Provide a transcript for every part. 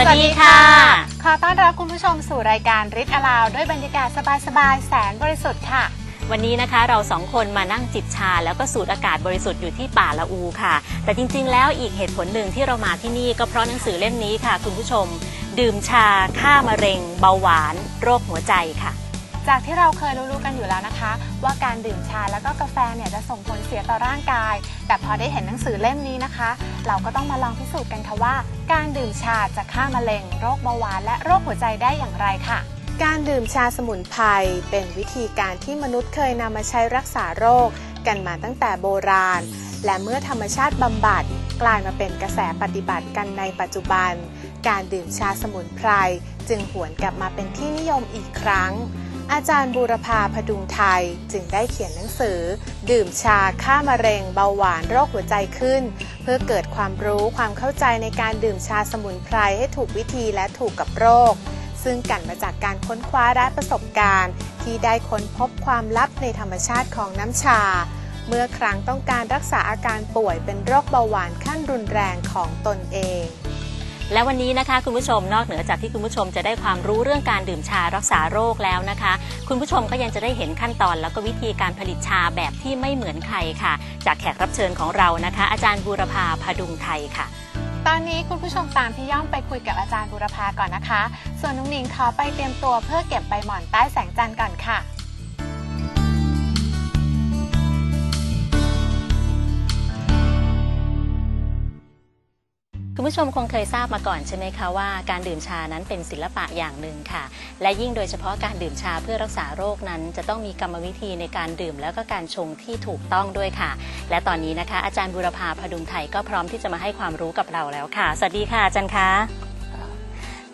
วัสดีค่ะ ขอต้อนรับคุณผู้ชมสู่รายการริดอลาวด้วยบรรยากาศสบายๆแสนบริสุทธิ์ค่ะ วันนี้นะคะเราสองคนมานั่งจิบชา แล้วก็สูดอากาศบริสุทธิ์อยู่ที่ป่าละอูค่ะ แต่จริงๆ แล้วอีกเหตุผลหนึ่งที่เรามาที่นี่ก็เพราะหนังสือเล่มนี้ค่ะ คุณผู้ชม ดื่มชาฆ่ามะเร็ง เบาหวาน โรคหัวใจค่ะ จากที่เราเคยรู้ๆกันอยู่แล้วนะคะ ว่าการดื่มชาแล้วก็กาแฟเนี่ยจะส่งผลเสียต่อร่างกาย แต่พอได้เห็นหนังสือเล่มนี้นะคะ เราก็ต้องมาลองพิสูจน์กันค่ะว่า การดื่มชาจะฆ่ามะเร็ง โรคเบาหวานและโรคหัวใจได้อย่างไรค่ะ การดื่มชาสมุนไพรเป็นวิธีการที่มนุษย์เคยนำมาใช้รักษาโรค กันมาตั้งแต่โบราณ และเมื่อธรรมชาติบำบัดกลายมาเป็นกระแสปฏิบัติกันในปัจจุบัน การดื่มชาสมุนไพรจึงหวนกลับมาเป็นที่นิยมอีกครั้ง อาจารย์บูรพาพดุงไทยจึงได้เขียนหนังสือ ดื่มชาฆ่ามะเร็งเบาหวานโรคหัวใจขึ้น เพื่อเกิดความรู้ความเข้าใจในการดื่มชาสมุนไพรให้ถูกวิธีและถูกกับโรค ซึ่งกันมาจากการค้นคว้าและประสบการณ์ ที่ได้ค้นพบความลับในธรรมชาติของน้ำชา เมื่อครั้งต้องการรักษาอาการป่วยเป็นโรคเบาหวานขั้นรุนแรงของตนเอง และวันนี้นะคะคุณผู้ชมนอกเหนือจากที่คุณผู้ชมจะได้ความรู้เรื่องการดื่มชารักษาโรคแล้วนะคะ คุณผู้ชมก็ยังจะได้เห็นขั้นตอนแล้วก็วิธีการผลิตชาแบบที่ไม่เหมือนใครค่ะ จากแขกรับเชิญของเรานะคะ อาจารย์บูรพาพดุงไทยค่ะ ตอนนี้คุณผู้ชมตามพี่ย่อมไปคุยกับอาจารย์บุรพาก่อนนะคะ ส่วนนุ้งนิงขอไปเตรียมตัวเพื่อเก็บใบหม่อนใต้แสงจันทร์ก่อนค่ะ คุณผู้ชมคงเคยทราบมาก่อนใช่ไหมคะว่าการดื่มชานั้นเป็นศิลปะอย่างหนึ่งค่ะ และยิ่งโดยเฉพาะการดื่มชาเพื่อรักษาโรคนั้น จะต้องมีกรรมวิธีในการดื่มแล้วก็การชงที่ถูกต้องด้วยค่ะ และตอนนี้นะคะ อาจารย์บุรพาพดุงไทยก็พร้อมที่จะมาให้ความรู้กับเราแล้วค่ะ สวัสดีค่ะอาจารย์คะ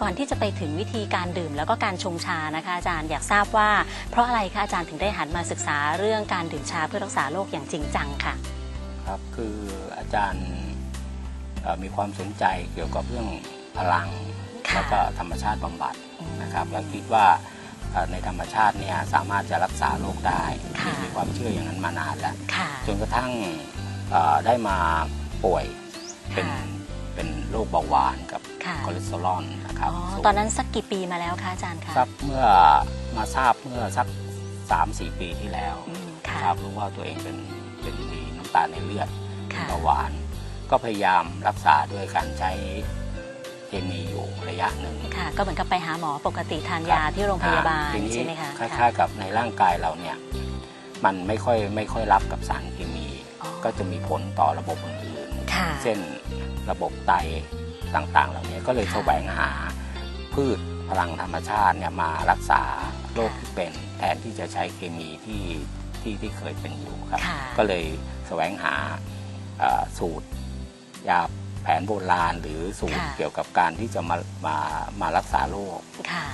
ก่อนที่จะไปถึงวิธีการดื่มแล้วก็การชงชานะคะ อาจารย์อยากทราบว่า เพราะอะไรคะอาจารย์ถึงได้หันมาศึกษาเรื่องการดื่มชาเพื่อรักษาโรคอย่างจริงจังค่ะ ครับคืออาจารย์ มีความสนใจเกี่ยวกับเรื่องพลังค่ะแล้วก็ธรรมชาติบำบัดอืมนะครับแล้วคิดว่าเอ่อในธรรมชาติเนี่ยสามารถจะรักษาโรคได้ค่ะมีความเชื่ออย่างนั้นมานานแล้วค่ะจนกระทั่งเอ่อได้มาป่วยเป็นค่ะเป็นโรคเบาหวานกับค่ะคอเลสเตอรอลนะครับอ๋อสูงตอนนั้นสักกี่ปีมาแล้วคะอาจารย์คะครับเมื่อมาทราบเมื่อสัก 3-4 ปีที่แล้วอืมค่ะครับรู้ว่าตัวเองเป็นเป็นมีน้ำตาลในเลือดค่ะเบาหวาน ก็พยายามรักษาด้วยการใช้เคมีอยู่ระยะหนึ่งค่ะ ก็เหมือนกับไปหาหมอปกติทานยาที่โรงพยาบาลทีนี้ใช่ไหมคะคล้ายๆกับในร่างกายเราเนี่ยมันไม่ค่อยไม่ค่อยรับกับสารเคมีอ๋อก็จะมีผลต่อระบบอื่นค่ะๆเช่นระบบไตต่างๆ เหล่านี้ก็เลยค่ะแสวงหาพืชพลังธรรมชาติเนี่ยมารักษาโรคที่เป็นแทนที่จะใช้เคมีที่ที่ที่เคยเป็นอยู่ครับค่ะก็เลยแสวงหาเอ่อสูตร ยาแผนโบราณหรือสูตรค่ะ เกี่ยวกับการที่จะมามามารักษาโรคค่ะ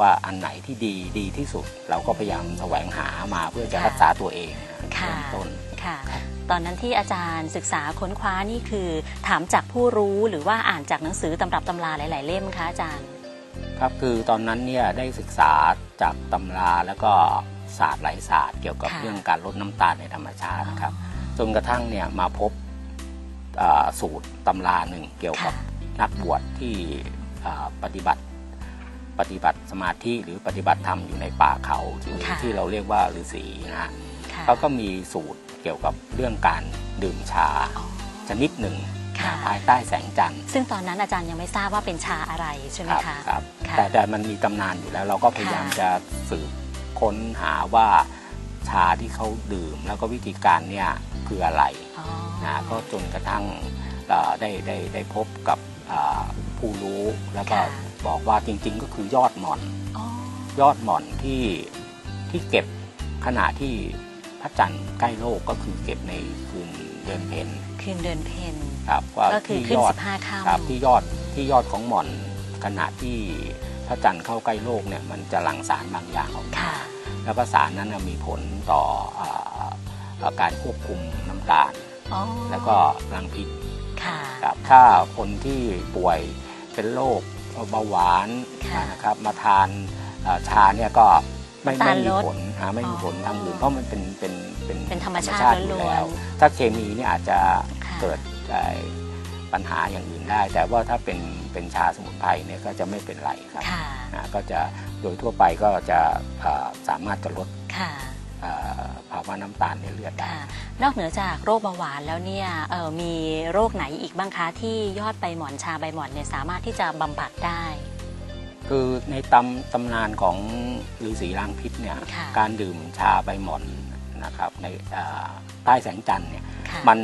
ว่าอันไหนที่ดีดีที่สุด เราก็พยายามแสวงหามาเพื่อจะค่ะรักษาตัวเองค่ะ เริ่มต้น ค่ะ ตอนนั้นที่อาจารย์ศึกษาค้นคว้านี่คือ ถามจากผู้รู้หรือว่าอ่านจากหนังสือตำรับตำราหลาย ๆ เล่มคะอาจารย์ ครับคือตอนนั้นเนี่ยได้ศึกษาจากตำราแล้วก็ศาสตร์หลายศาสตร์เกี่ยวกับค่ะ เรื่องการลดน้ำตาลในธรรมชาตินะครับจนกระทั่งเนี่ยมาพบเอ่อ สูตรตำราหนึ่งเกี่ยวกับค่ะนักบวชที่เอ่อปฏิบัติปฏิบัติสมาธิหรือปฏิบัติธรรมอยู่ในป่าเขาหรือค่ะที่เราเรียกว่าฤาษีนะฮะค่ะเขาก็มีสูตรเกี่ยวกับเรื่องการดื่มชาอ๋อชนิดหนึ่งค่ะภายใต้แสงจันทร์ซึ่งตอนนั้นอาจารย์ยังไม่ทราบว่าเป็นชาอะไรใช่ไหมครับคะครับค่ะแต่แต่มันมีตำนานอยู่แล้วเราก็พยายามค่ะจะสืบค้นหาว่าชาที่เขาดื่มแล้วก็วิธีการเนี่ยคืออะไรอ๋อ นะก็จนกระทั่งเอ่อได้ได้ได้พบกับอ่าผู้รู้แล้วก็ค่ะบอกว่าจริง ๆ ก็คือยอดหม่อนอ๋อยอดหม่อนที่ที่เก็บขณะที่พระจันทร์ใกล้โลกก็คือเก็บในคืนเดือนเพ็ญคืนเดือนเพ็ญครับว่าก็คือที่ขึ้นยอดสิบห้าค่ครับำที่ยอดที่ยอดของหม่อนขณะที่พระจันทร์เข้าใกล้โลกเนี่ยมันจะหลั่งสารบางอย่างออกมาค่ะแล้วก็สารนั้นนะมีผลต่ออ่าอ่าการควบคุมน้ำตาล อ๋อแล้วก็รังพิษค่ะครับถ้าคนที่ป่วยเป็นโรคเบาหวานค่ะ นะครับมาทานอ่าชาเนี่ยก็ไม่น้ำตาไม่ลมีลดผลหาไม่มีผลอ๋อทางอื่นเพราะมันเป็นเป็นเป็นเป็นธรรมชาติอยู่ล้วนๆแล้วถ้าเคมีเนี่ยอาจจะค่ะ เกิดเอ่อปัญหาอย่างอื่นได้ แต่ว่าถ้าเป็นเป็นชาสมุนไพรเนี่ยก็จะไม่เป็นไรครับค่ะ อ่าก็จะโดยทั่วไปก็จะเอ่อสามารถจะลด ค่ะเอ่อ ภาวะน้ำตาลในเลือดได้ ค่ะนอกเหนือจากโรคเบาหวานแล้วเนี่ยเอ่อมีโรคไหนอีกบ้างคะที่ยอดใบหมอนชาใบหมอนเนี่ยสามารถที่จะบำบัดได้ คือในตำตำนานของฤาษีล้างพิษเนี่ย ค่ะ การดื่มชาใบหม่อนนะครับในเอ่อใต้แสงจันทร์เนี่ย ค่ะมัน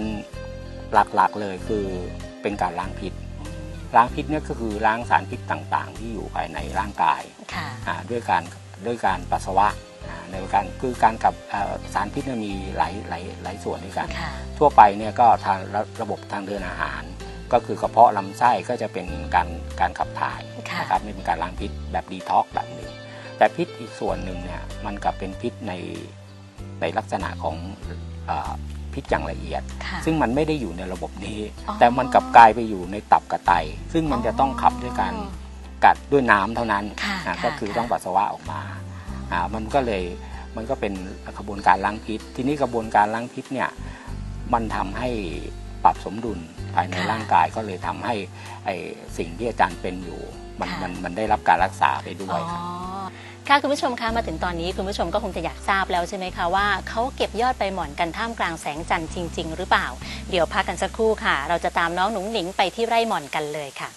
หลักๆเลยคือเป็นการล้างพิษ ล้างพิษเนี่ยก็คือล้างสารพิษต่างๆ ที่อยู่ภายในร่างกายค่ะ อ่าด้วยการด้วยการปัสสาวะอ่า ในการคือการกับเอ่อสารพิษเนี่ยมีหลายหลายหลายส่วนด้วยกันค่ะทั่วไปเนี่ยก็ทางระระบบทางเดินอาหาร ก็คือกระเพาะลำไส้ก็จะเป็นการการขับถ่ายค่ะนะครับนี่เป็นการล้างพิษแบบดีท็อกแบบหนึ่งแต่พิษอีกส่วนหนึ่งเนี่ยมันกลับเป็นพิษในในลักษณะของเออพิษอย่างละเอียดค่ะซึ่งมันไม่ได้อยู่ในระบบนี้อ๋อแต่มันกลับกลายไปอยู่ในตับกับไต ซึ่งมันจะต้องขับด้วยการอ๋อกัดด้วยน้ำเท่านั้นค่ะอะค่ะก็คือค่ะต้องปัสสาวะออกมา อ่ามันก็เลยมันก็เป็นกระบวนการล้างพิษ ทีนี้กระบวนการล้างพิษเนี่ยมันทำให้ปรับสมดุลภายในร่างกายก็เลยทำให้ไอสิ่งที่อาจารย์เป็นอยู่ มันมันมันได้รับการรักษาไปด้วยครับอ๋อค่ะคุณผู้ชมคะมาถึงตอนนี้คุณผู้ชมก็คงจะอยากทราบแล้วใช่ไหมคะว่าเขาเก็บยอดใบหม่อนกันท่ามกลางแสงจันทร์จริง ๆ หรือเปล่า เดี๋ยวพักกันสักครู่ค่ะ เราจะตามน้องหนุ่งหนิงไปที่ไร่หม่อนกันเลยค่ะ